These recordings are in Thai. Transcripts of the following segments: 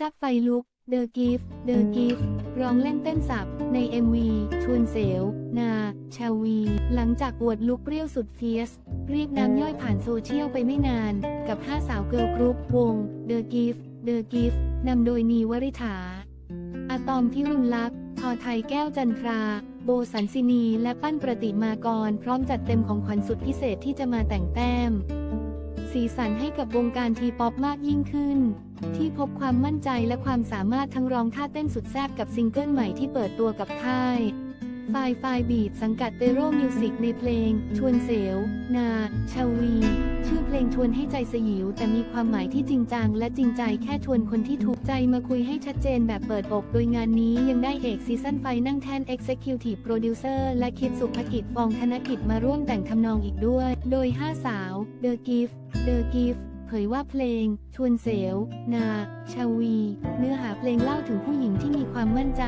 ซบไฟลุก เดอะกิฟเดอะกิฟร้องเล่นเต้นสับ ใน MV ชวนเสว นา ชาวี หลังจากอวดลุกเปรี้ยวสุดเฟียส เรียกน้ำย่อยผ่านโซเชียลไปไม่นาน กับ 5 สาวเกิร์ลกรุ๊ปวง เดอะกิฟเดอะกิฟนำโดยนีวริษาอะตอมพิรุณลักษ์พอไทยแก้วจันทราโบสันซินี และปั้นประติมากร พร้อมจัดเต็มของขวัญสุดพิเศษที่จะมาแต่งแต้ม สีสันให้กับวงการทีป๊อปมากยิ่งขึ้น ที่พบความมั่นใจและความสามารถทั้งร้องท่าเต้นสุดแซ่บกับซิงเกิลใหม่ที่เปิดตัวกับค่าย ไฟไฟบีดสังกัดเตโรมิวสิกในเพลง ชวนเสว นา ชาวี ชื่อเพลงชวนให้ใจสยิว แต่มีความหมายที่จริงจังและจริงใจแค่ชวนคนที่ถูกใจมาคุยให้ชัดเจนแบบเปิดอก โดยงานนี้ยังได้เอกซีซั่นไฟนั่งแทน Executive Producer และคิดสุภกิจฟองธนกิจมาร่วมแต่งทำนองอีกด้วย โดย 5 สาว The Gift The Gift เผยว่าเพลง ชวนเสว นา ชาวี เนื้อหาเพลงเล่าถึงผู้หญิงที่มีความมั่นใจ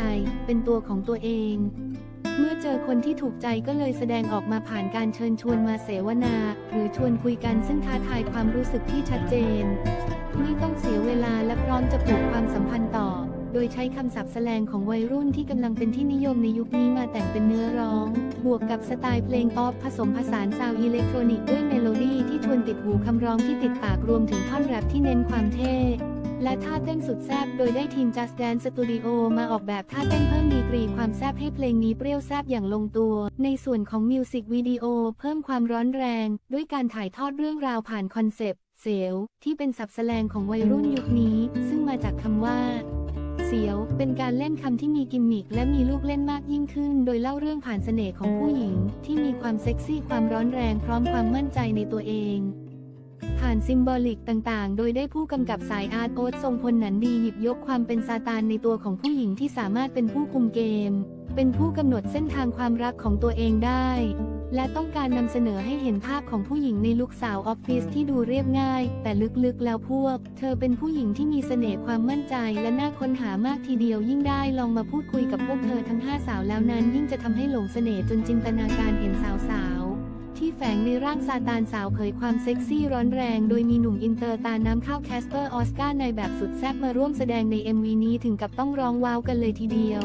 เป็นตัวของตัวเอง เมื่อเจอคนที่ถูกใจก็เลยแสดงออกมาผ่านการเชิญชวนมาเสวนา หรือชวนคุยกันซึ่งท้าทายความรู้สึกที่ชัดเจน ไม่ต้องเสียเวลาและพร้อมจะผูกความสัมพันธ์ต่อ โดยใช้คำศัพท์แสลงของวัยรุ่นที่กำลังเป็นที่นิยมในยุคนี้มาแต่งเป็นเนื้อร้อง บวกกับสไตล์เพลงป๊อปผสมผสานซาวอิเล็กทรอนิกส์ด้วยเมโลดี้ที่ชวนติดหูคำร้องที่ติดปากรวมถึงท่อนแรปที่เน้นความเท่ และท่าเต้นสุดแซ่บโดยได้ทีม Just Dance Studio มาออกแบบท่าเต้นเพิ่มดีกรีความแซ่บให้เพลงนี้เปรี้ยวแซ่บอย่างลงตัว ในส่วนของมิวสิกวิดีโอเพิ่มความร้อนแรง ด้วยการถ่ายทอดเรื่องราวผ่านคอนเซปต์เสียวที่เป็นศัพท์แสลงของวัยรุ่นยุคนี้ ซึ่งมาจากคำว่าเสียว เป็นการเล่นคำที่มีกิมมิคและมีลูกเล่นมากยิ่งขึ้น โดยเล่าเรื่องผ่านเสน่ห์ของผู้หญิง ที่มีความเซ็กซี่ความร้อนแรงพร้อมความมั่นใจในตัวเอง ผ่านซิมบอลิกต่างๆ โดยได้ผู้กำกับสายอาร์ตโอ๊ตทรงพลหนันดีหยิบยกความเป็นซาตานในตัวของผู้หญิงที่สามารถเป็นผู้คุมเกม เป็นผู้กำหนดเส้นทางความรักของตัวเองได้ และต้องการนำเสนอให้เห็นภาพของผู้หญิงในลุคสาวออฟฟิศที่ดูเรียบง่าย แต่ลึกๆแล้วพวก เธอเป็นผู้หญิงที่มีเสน่ห์ความมั่นใจและน่าค้นหามากทีเดียวยิ่งได้ลองมาพูดคุยกับพวกเธอทั้ง5สาวแล้วนั้นยิ่งจะทำให้หลงเสน่ห์จนจินตนาการเห็นสาวๆ ที่แฝงในร่างซาตานสาวเผยความเซ็กซี่ร้อนแรง โดยมีหนุ่มอินเตอร์ตาน้ำเข้าแคสเปอร์ออสการ์ในแบบสุดแซ่บมาร่วมแสดงใน MV นี้ถึงกับต้องร้องว้าวกันเลยทีเดียว